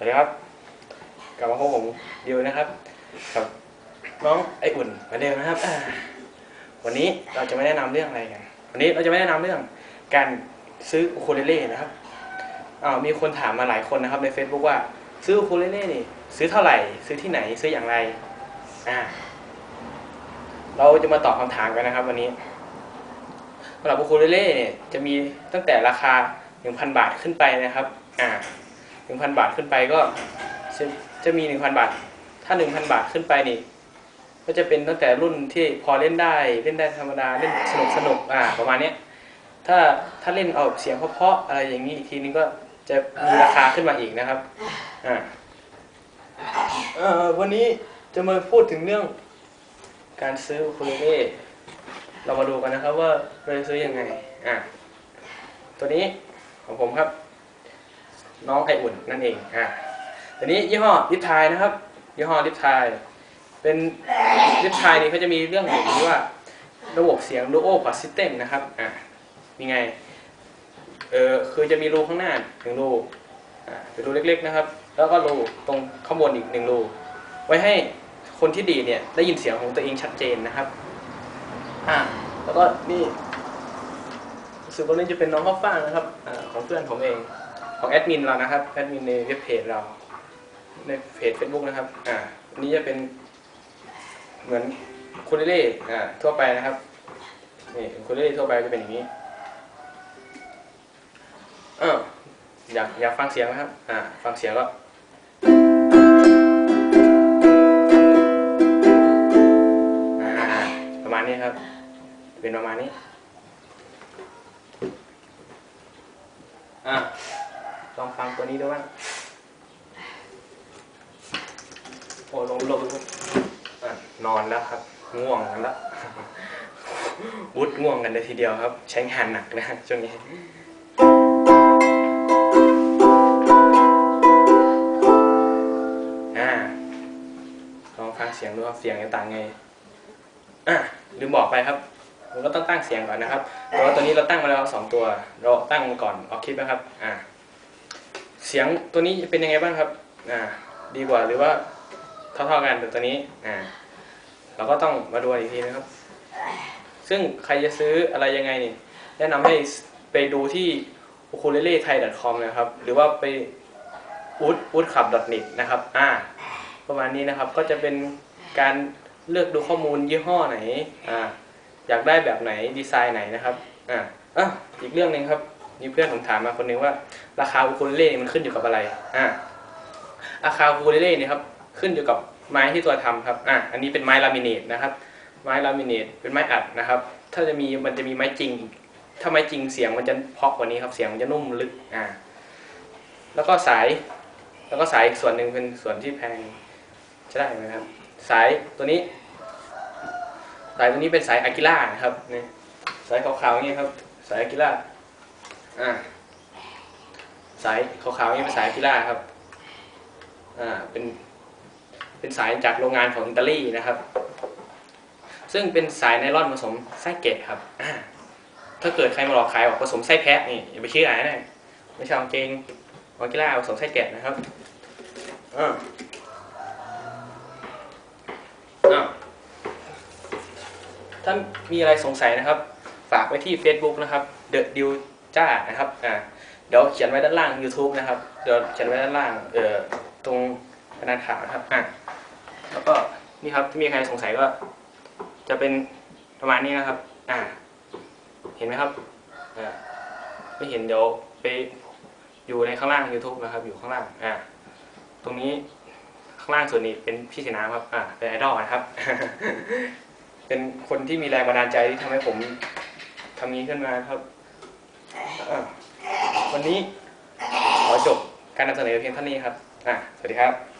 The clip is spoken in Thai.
สวัสดีครับกลับมาพบผมดิวนะครับกับน้องไออุ่นเหมือนเดิมนะครับอ่าวันนี้เราจะไม่แนะนำเรื่องอะไรกัน วันนี้เราจะไม่แนะนำเรื่องการซื้ออูคูเลเล่นะครับอ้าวมีคนถามมาหลายคนนะครับใน Facebook ว่าซื้ออูคูเลเล่นี่ซื้อเท่าไหร่ ซื้อที่ไหนซื้ออย่างไรอ่าเราจะมาตอบคำถามกันนะครับ วันนี้สำหรับอูคูเลเล่เนี่ยจะมีตั้งแต่ราคา 1,000 บาทขึ้นไปนะครับอ่า หนึ่งพันบาทขึ้นไปก็จะจะมีหนึ่งพันบาท ถ้าหนึ่งพันบาทขึ้นไปนี่ก็จะเป็นตั้งแต่รุ่นที่พอเล่นได้เล่นได้ธรรมดาเล่นสนุกสนุกอ่าประมาณเนี้ยถ้าถ้าเล่นเอาเสียงเพาะๆอะไรอย่างนี้อีกทีนึงก็จะมีราคาขึ้นมาอีกนะครับอ่าวันนี้จะมาพูดถึงเรื่องการซื้อคูเลเล่เรามาดูกันนะครับว่าเราจะซื้อยังไงอ่าตัวนี้ของผมครับ น้องไออุ่นนั่นเองอ่าตัวนี้ยี่ห้อลิปทายนะครับ ยี่ห้อลิปทายเป็นลิปทายนี่เขาจะมีเรื่องอย่างที่ว่าระบบเสียง Duo Quad System นะครับอ่ามีไงเออคือจะมีรูข้างหน้าหนึ่งรูอ่าเป็นรูเล็กๆนะครับ แล้วก็รูตรงข้างบนอีกหนึ่งรูไว้ให้คนที่ดีเนี่ยได้ยินเสียงของตัวเองชัดเจนนะครับอ่าแล้วก็นี่รู้สึกว่านี่จะเป็นน้องข้าวฟ่างนะครับอ่าของเพื่อนผมเอง ของแอดมินเรานะครับแอดมินในเว็บเพจเราในเพจ Facebook นะครับอ่าอันนี้จะเป็นเหมือนคูเลเล่อ่าทั่วไปนะครับนี่คูเลเล่ทั่วไปจะเป็นอย่างนี้เอออยากอยากฟังเสียงไหมครับอ่าฟังเสียงก็ประมาณนี้ครับ เป็นประมาณนี้อ่า ลองฟังตัวนี้ดูบ้างโอ้ลงลงนอนแล้วครับ ง่วงกันแล้ววุดง่วงกันเลยทีเดียวครับ ใช้งานหนักนะช่วงนี้ลองฟังเสียงดูครับเสียงจะต่างไงอะลืมบอกไปครับผมก็ต้องตั้งเสียงก่อนนะครับแต่ว่าตัวนี้เราตั้งมาแล้วสองตัว เราตั้งก่อนออกคลิปนะครับ อ่า เสียงตัวนี้จะเป็นยังไงบ้างครับอ่าดีกว่าหรือว่าเท่าๆกันแต่ตัวนี้อ่าเราก็ต้องมาดูอีกทีนะครับ ซึ่งใครจะซื้ออะไรยังไงนี่แนะนำให้ไปดูที่ ukulele thai com นะครับ หรือว่าไป wood woodclub net นะครับอ่าประมาณนี้นะครับก็จะเป็นการเลือกดูข้อมูลยี่ห้อไหนอ่าอยากได้แบบไหนดีไซน์ไหนนะครับอ่าอะอีกเรื่องหนึ่งครับ มีเพื่อนผมถามมาคนนึงว่า ราคาอูคูเลเล่มันขึ้นอยู่กับอะไรอ่าราคาอูคูเลเล่เนี่ยครับขึ้นอยู่กับไม้ที่ตัวทำครับอ่าอันนี้เป็นไม้ลามิเนตนะครับ ไม้ลามิเนตเป็นไม้อัดนะครับ ถ้าจะมีมันจะมีไม้จริง ถ้าไม้จริงเสียงมันจะเพาะกว่านี้ครับเสียงมันจะนุ่มลึกอ่าแล้วก็สายแล้วก็สายอีกส่วนหนึ่งเป็นส่วนที่แพงจะได้ไหมครับ สายตัวนี้ สายตัวนี้เป็นสายอากิล่านะครับนี่สายขาวๆอย่างนี้ครับ สายอากิล่า อ่าสายขาวๆนี่เป็นสายอากิล่าครับอ่าเป็นเป็นสายจากโรงงานของอิตาลีนะครับ ซึ่งเป็นสายไนลอนผสมไส้แกะครับถ้าเกิดใครมาหลอกขายบอกผสมไส้แพะนี่อย่าไปเชื่อนะไม่ใช่ของจริงอากิล่าผสมไส้แกะนะครับอ่าอ่าถ้ามีอะไรสงสัยนะครับ ฝากไว้ที่ Facebook นะครับ The d i w จ้านะครับอ่าเดี๋ยวเขียนไว้ด้านล่าง YouTube นะครับเดี๋ยวเขียนไว้ด้านล่างเอ่อตรงกระดานขาวนะครับอ่าแล้วก็นี่ครับที่มีใครสงสัยก็ จะเป็นประมาณนี้นะครับ อ่า เห็นไหมครับอ่าไม่เห็นเดี๋ยวไปอยู่ในข้างล่าง YouTube นะครับ อยู่ข้างล่างอ่าตรงนี้ข้างล่างส่วนนี้เป็นพี่สีน้ำครับอ่าเป็นไอดอลนะครับ เป็นคนที่มีแรงบันดาลใจที่ทำให้ผมทำนี้ขึ้นมาครับ วันนี้ขอจบการนำเสนอเพียงเท่านี้ครับ อะ สวัสดีครับ